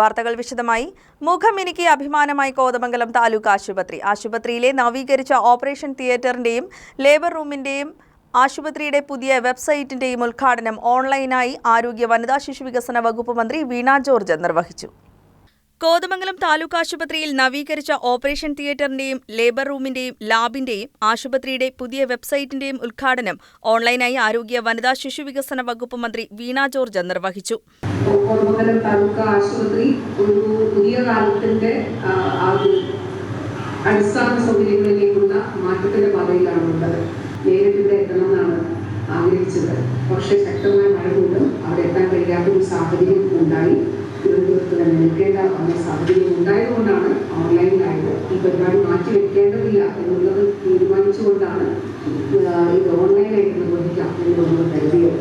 വാർത്തകൾ വിശദമായി. മുഖമിനിക്ക് അഭിമാനമായി കോതമംഗലം താലൂക്ക് ആശുപത്രി. ആശുപത്രിയിലെ നവീകരിച്ച ഓപ്പറേഷൻ തിയേറ്ററിന്റെയും ലേബർ റൂമിന്റെയും ആശുപത്രിയുടെ പുതിയ വെബ്സൈറ്റിന്റെയും ഉദ്ഘാടനം ഓൺലൈനായി ആരോഗ്യ വനിതാ ശിശു വികസന വകുപ്പ് മന്ത്രി വീണ ജോർജ് നിർവഹിച്ചു. കോതമംഗലം താലൂക്ക് ആശുപത്രിയിൽ നവീകരിച്ച ഓപ്പറേഷൻ തിയേറ്ററിന്റെയും ലേബർ റൂമിന്റെയും ലാബിന്റെയും ആശുപത്രിയുടെ പുതിയ വെബ്സൈറ്റിന്റെയും ഉദ്ഘാടനം ഓൺലൈനായി ആരോഗ്യ വനിതാ ശിശു വികസന വകുപ്പ് മന്ത്രി വീണ ജോർജ് നിർവഹിച്ചു. കോതമംഗലം താലൂക്ക് ആശുപത്രി ഒരു പുതിയ കാലത്തിന്റെ അടിസ്ഥാന സൗകര്യങ്ങളിലേക്കുള്ള മാറ്റത്തിന്റെ പാതയിലാണ് ഉള്ളത്. നേരിട്ട് ഇവിടെ എത്തണമെന്നാണ് ആഗ്രഹിച്ചത്. പക്ഷേ ശക്തമായ മഴ മൂലം അവിടെ എത്താൻ കഴിയാത്ത ഒരു സാഹചര്യം ഉണ്ടായി. നിൽക്കേണ്ട വന്ന സാഹചര്യം ഉണ്ടായതുകൊണ്ടാണ് ഓൺലൈനിലായത് ഈ പരിപാടി മാറ്റി വെക്കേണ്ടതില്ല എന്നുള്ളത് തീരുമാനിച്ചുകൊണ്ടാണ് ഇത് ഓൺലൈനായിട്ട് നിർവഹിക്കാം എന്ന് നമ്മൾ കരുതിയത്.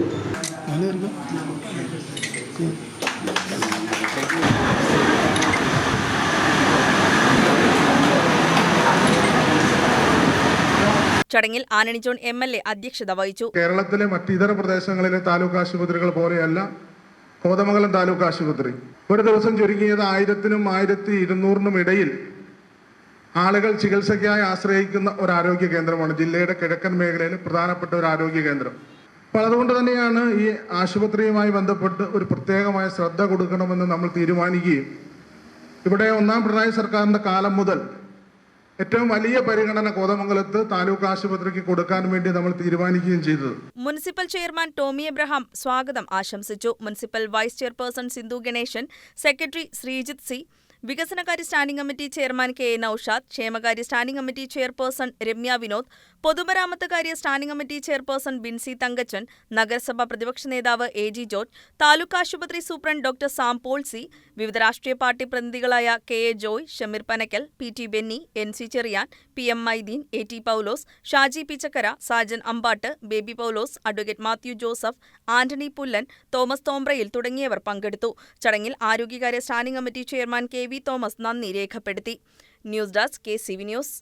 ചടങ്ങിൽ ആനണി ജോൺ എം എൽ എ അധ്യക്ഷത വഹിച്ചു. കേരളത്തിലെ മറ്റിതര പ്രദേശങ്ങളിലെ താലൂക്ക് ആശുപത്രികൾ പോലെയല്ല കോതമംഗലം താലൂക്ക് ആശുപത്രി. ഒരു ദിവസം ചുരുങ്ങിയത് ആയിരത്തിനും ആയിരത്തി ഇരുന്നൂറിനും ഇടയിൽ ആളുകൾ ചികിത്സയ്ക്കായി ആശ്രയിക്കുന്ന ഒരു ആരോഗ്യ കേന്ദ്രമാണ് ജില്ലയുടെ കിഴക്കൻ മേഖലയിൽ പ്രധാനപ്പെട്ട ഒരു ആരോഗ്യ കേന്ദ്രം. അപ്പോൾ അതുകൊണ്ട് തന്നെയാണ് ഈ ആശുപത്രിയുമായി ബന്ധപ്പെട്ട് ഒരു പ്രത്യേകമായ ശ്രദ്ധ കൊടുക്കണമെന്ന് നമ്മൾ തീരുമാനിക്കുകയും. ഇവിടെ ഒന്നാം പിണറായി സർക്കാരിന്റെ കാലം മുതൽ ഏറ്റവും വലിയ പരിഗണന കോതമംഗലത്ത് താലൂക്ക് ആശുപത്രിക്ക് കൊടുക്കാൻ വേണ്ടി നമ്മൾ തീരുമാനിക്കുകയും ചെയ്തത്. മുനിസിപ്പൽ ചെയർമാൻ ടോമി എബ്രഹാം സ്വാഗതം ആശംസിച്ചു. Municipal vice chairperson Sindhu Ganesan secretary Sreejith C വികസനകാര്യ standing committee chairman K A Noushad ക്ഷേമകാര്യ standing committee chairperson Ramya Vinod പൊതുമരാമത്ത് കാര്യ standing committee chairperson Binsy Thankachan നഗരസഭാ പ്രതിപക്ഷ നേതാവ് എ ജി ജോർജ് താലൂക്ക് ആശുപത്രി സൂപ്രണ്ട് ഡോക്ടർ സാം പോൾസി വിവിധ രാഷ്ട്രീയ party പ്രതിനിധികളായ K A Joy Shameer Panakkal P T Benny N C Cherian P M Maideen A T Paulose Shaji Pichakkara Sajan Ambatt Baby Paulose advocate Mathew Joseph Antony Pullan Thomas Thombrayil തുടങ്ങിയവർ പങ്കെടുത്തു. ചടങ്ങിൽ ആരോഗ്യകാര്യ standing committee chairman K V Thomas നന്ദി രേഖപ്പെടുത്തി news desk K C V news